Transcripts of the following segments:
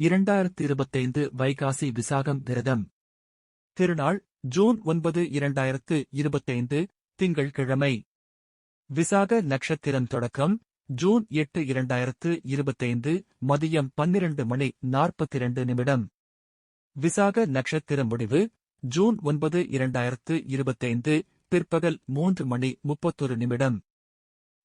இரண்டாயிரத்து இருபத்தைந்து வைகாசி விசாகம் விரதம். திருநாள் ஜூன் ஒன்பது இரண்டாயிரத்து இருபத்தைந்து திங்கள்கிழமை. விசாக நட்சத்திரம் தொடக்கம் ஜூன் எட்டு இரண்டாயிரத்து இருபத்தைந்து மதியம் பன்னிரண்டு மணி நாற்பத்திரண்டு நிமிடம். விசாக நட்சத்திரம் முடிவு ஜூன் ஒன்பது இரண்டாயிரத்து இருபத்தைந்து பிற்பகல் மூன்று மணி முப்பத்தொரு நிமிடம்.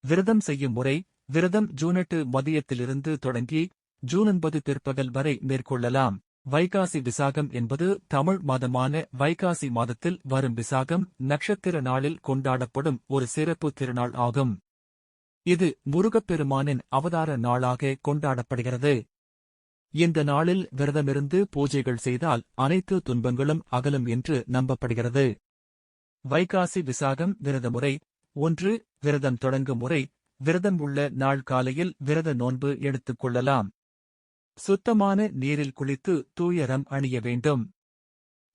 விரதம் செய்யும் முறை விரதம் ஜூன் எட்டு மதியத்திலிருந்து தொடங்கி ஜூன் ஒன்பது பிற்பகல் வரை மேற்கொள்ளலாம். வைகாசி விசாகம் என்பது தமிழ் மாதமான வைகாசி மாதத்தில் வரும் விசாகம் நட்சத்திர நாளில் கொண்டாடப்படும் ஒரு சிறப்பு திருநாள் ஆகும். இது முருகப்பெருமானின் அவதார நாளாக கொண்டாடப்படுகிறது. இந்த நாளில் விரதமிருந்து பூஜைகள் செய்தால் அனைத்து துன்பங்களும் அகலும் என்று நம்பப்படுகிறது. வைகாசி விசாகம் விரத முறை ஒன்று விரதம் தொடங்கும் முறை விரதம் உள்ள நாள் காலையில் விரத நோன்பு எடுத்துக் கொள்ளலாம். சுத்தமான நீரில் குளித்து தூயரம் அணிய வேண்டும்.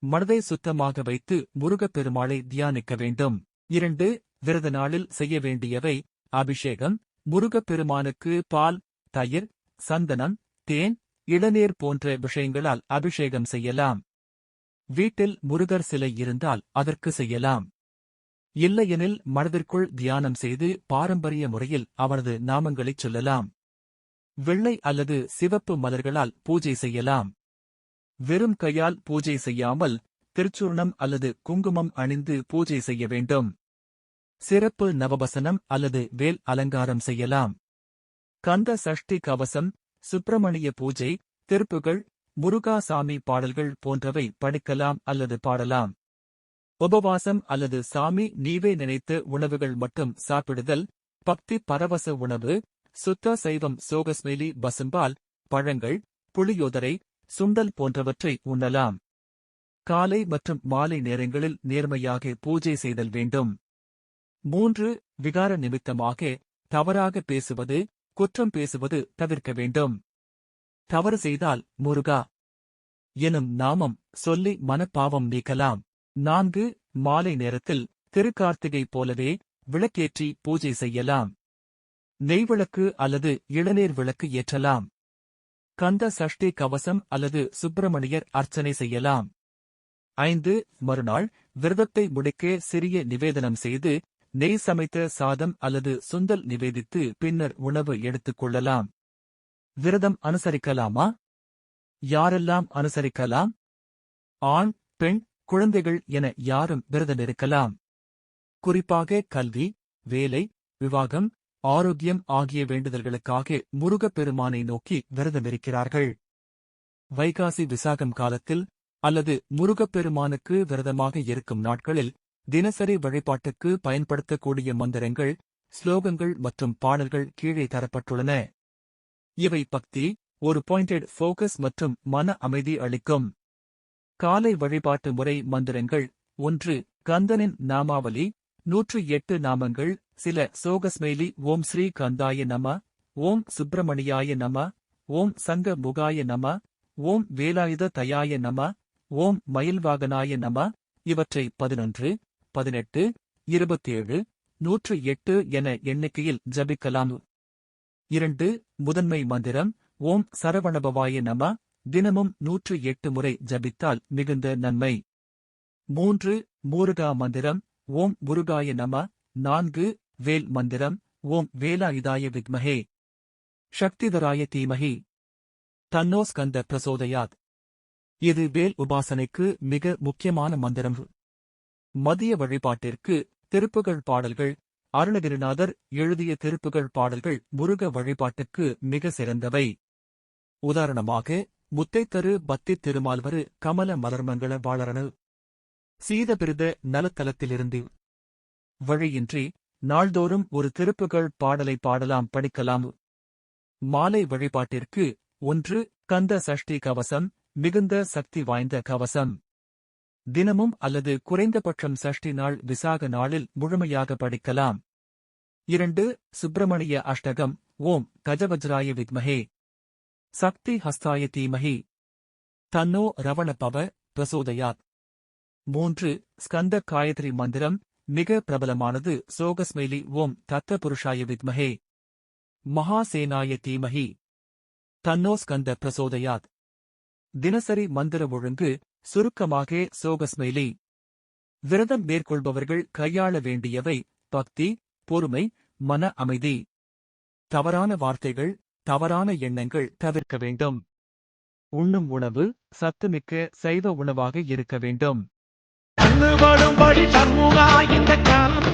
மனதை சுத்தமாக வைத்து முருகப்பெருமாளை தியானிக்க வேண்டும். இரண்டு விரத நாளில் செய்ய வேண்டியவை அபிஷேகம் முருகப்பெருமானுக்கு பால் தயிர் சந்தனம் தேன் இளநீர் போன்ற விஷயங்களால் அபிஷேகம் செய்யலாம். வீட்டில் முருகர் சிலை இருந்தால் அதற்கு செய்யலாம். இல்லையெனில் மனதிற்குள் தியானம் செய்து பாரம்பரிய முறையில் அவரது நாமங்களைச் சொல்லலாம். வெள்ளை அல்லது சிவப்பு மலர்களால் பூஜை செய்யலாம். வெறும் கையால் பூஜை செய்யாமல் திருச்சூர்ணம் அல்லது குங்குமம் அணிந்து பூஜை செய்ய வேண்டும். சிறப்பு நவபசனம் அல்லது வேல் அலங்காரம் செய்யலாம். கந்த சஷ்டி கவசம் சுப்பிரமணிய பூஜை திருப்புகள் முருகாசாமி பாடல்கள் போன்றவை படிக்கலாம் அல்லது பாடலாம். உபவாசம் அல்லது சாமி நீவே நினைத்து உணவுகள் மட்டும் சாப்பிடுதல் பக்தி பரவச உணவு சுத்த சைவம் சோகஸ்மெலி பசும்பால் பழங்கள் புளியோதரை சுண்டல் போன்றவற்றை உண்ணலாம். காலை மற்றும் மாலை நேரங்களில் நேர்மையாக பூஜை செய்தல் வேண்டும். மூன்று விகார நிமித்தமாக தவறாக பேசுவது குற்றம் பேசுவது தவிர்க்க வேண்டும். தவறு செய்தால் முருகா! எனும் நாமம் சொல்லி மனப்பாவம் நீக்கலாம். நான்கு மாலை நேரத்தில் திருக்கார்த்திகை போலவே விளக்கேற்றி பூஜை செய்யலாம். நெய்விளக்கு அல்லது இளநீர் விளக்கு ஏற்றலாம். கந்த சஷ்டி கவசம் அல்லது சுப்பிரமணியர் அர்ச்சனை செய்யலாம். ஐந்து மறுநாள் விரதத்தை முடிக்க சிறிய நிவேதனம் செய்து நெய் சமைத்த சாதம் அல்லது சுந்தல் நிவேதித்து பின்னர் உணவு எடுத்துக் கொள்ளலாம். விரதம் அனுசரிக்கலாமா? யாரெல்லாம் அனுசரிக்கலாம்? ஆண் பெண் குழந்தைகள் என யாரும் விரதம் இருக்கலாம் குறிப்பாக கல்வி வேலை விவாகம் ஆரோக்கியம் ஆகிய வேண்டுதல்களுக்காக முருகப்பெருமானை நோக்கி விரதமிருக்கிறார்கள். வைகாசி விசாகம் காலத்தில் அல்லது முருகப்பெருமானுக்கு விரதமாக இருக்கும் நாட்களில் தினசரி வழிபாட்டுக்கு பயன்படுத்தக்கூடிய மந்திரங்கள் ஸ்லோகங்கள் மற்றும் பாடல்கள் கீழே தரப்பட்டுள்ளன. இவை பக்தி ஒரு பாயிண்டட் ஃபோக்கஸ் மற்றும் மன அமைதி அளிக்கும். காலை வழிபாட்டு முறை மந்திரங்கள் ஒன்று கந்தனின் நாமாவலி நூற்று எட்டு நாமங்கள் சில சோகஸ்மெய்லி ஓம் ஸ்ரீ கந்தாய நம ஓம் சுப்பிரமணியாய நம ஓம் சங்க முகாய நம ஓம் வேலாயுத தயாய நம ஓம் மயில்வாகனாய நம. இவற்றை பதினொன்று பதினெட்டு இருபத்தேழு நூற்று எட்டு என எண்ணிக்கையில் ஜபிக்கலாம். இரண்டு முதன்மை மந்திரம் ஓம் சரவணபவாய நம தினமும் நூற்று எட்டு முறை ஜபித்தால் மிகுந்த நன்மை. மூன்று மூருகா மந்திரம் ஓம் முருகாய நம நான்கு வேல் மந்திரம் ஓம் வேலாயுதாய விக்மஹே சக்திதராய தீமஹி. தன்னோஸ்கந்த பிரசோதயாத். இது வேல் உபாசனைக்கு மிக முக்கியமான மந்திரம். மதிய வழிபாட்டிற்கு திருப்புகழ் பாடல்கள் அருணகிரிநாதர் எழுதிய திருப்புகழ் பாடல்கள் முருக வழிபாட்டுக்கு மிக சிறந்தவை. உதாரணமாக முத்தைத்தரு பத்தி திருமால்வரு கமல மலர்மங்கள வாழறனு சீதபிரித நலத்தலத்திலிருந்து. வழியின்றி நாள்தோறும் ஒரு திருப்புகள் பாடலை பாடலாம் படிக்கலாம். மாலை வழிபாட்டிற்கு ஒன்று கந்த சஷ்டி கவசம் மிகுந்த சக்தி வாய்ந்த கவசம். தினமும் அல்லது குறைந்தபட்சம் சஷ்டி நாள் விசாக நாளில் முழுமையாக படிக்கலாம். இரண்டு சுப்பிரமணிய அஷ்டகம் ஓம் கஜவஜ்ராய வித்மஹே. சக்தி ஹஸ்தாய தீமஹி. தன்னோ ரவண பவ பிரசோதயாத். மூன்று ஸ்கந்த காயத்ரி மந்திரம் மிக பிரபலமானது சோகஸ்மெய்லி ஓம் தத்த புருஷாய வித்மஹே. மகாசேனாய தீமஹி. தன்னோஸ்கந்த பிரசோதயாத். தினசரி மந்திர ஒழுங்கு சுருக்கமாக சோகஸ்மெயிலி விரதம் மேற்கொள்பவர்கள் கையாள வேண்டியவை பக்தி பொறுமை மன அமைதி. தவறான வார்த்தைகள் தவறான எண்ணங்கள் தவிர்க்க வேண்டும். உண்ணும் உணவு சத்துமிக்க சைவ உணவாக இருக்க வேண்டும். கண்ணுபடும்படி சண்முகா இந்த காலம்.